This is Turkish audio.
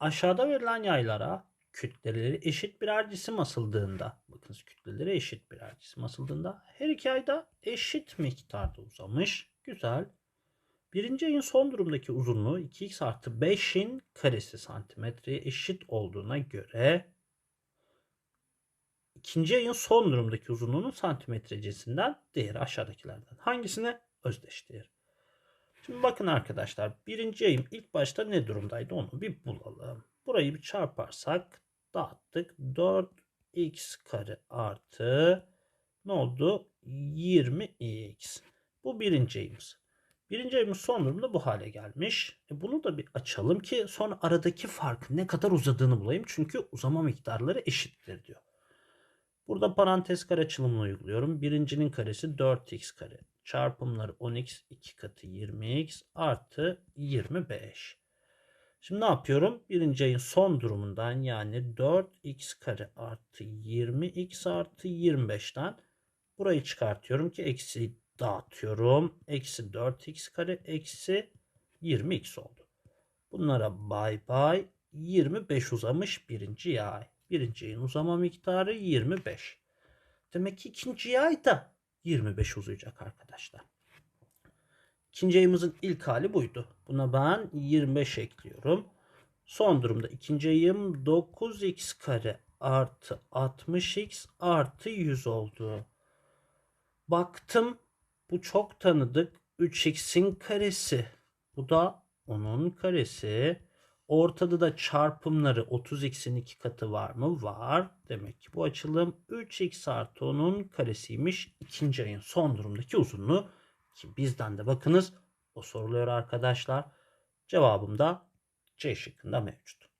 Aşağıda verilen yaylara kütleleri eşit birer cisim asıldığında, bakınız kütleleri eşit birer cisim asıldığında her iki ayda eşit miktarda uzamış. Güzel. Birinci ayın son durumdaki uzunluğu 2x artı 5'in karesi santimetreye eşit olduğuna göre ikinci ayın son durumdaki uzunluğunun santimetre cinsinden değeri aşağıdakilerden hangisine özdeş değer? Şimdi bakın arkadaşlar birinci ayım ilk başta ne durumdaydı onu bir bulalım. Burayı bir çarparsak dağıttık. 4x kare artı ne oldu? 20x. Bu birinci ayımız. Birinci ayımız son durumda bu hale gelmiş. E bunu da bir açalım ki sonra aradaki farkın ne kadar uzadığını bulayım. Çünkü uzama miktarları eşittir diyor. Burada parantez kare açılımını uyguluyorum. Birincinin karesi 4x kare. Çarpımları 10x 2 katı 20x artı 25. Şimdi ne yapıyorum? Birinci ayın son durumundan yani 4x kare artı 20x artı 25'ten burayı çıkartıyorum ki eksi dağıtıyorum. Eksi 4x kare eksi 20x oldu. Bunlara bay bay 25 uzamış birinci yay. Birinci ayın uzama miktarı 25. Demek ki ikinci yay da 25 uzayacak arkadaşlar. İkinci ayımızın ilk hali buydu. Buna ben 25 ekliyorum. Son durumda ikinci ayım 9x kare artı 60x artı 100 oldu. Baktım bu çok tanıdık 3x'in karesi. Bu da onun karesi. Ortada da çarpımları 30x'in iki katı var mı? Var. Demek ki bu açılım 3x artı onun karesiymiş. İkinci ayın son durumdaki uzunluğu. Ki bizden de bakınız o soruluyor arkadaşlar. Cevabım da C şıkkında mevcut.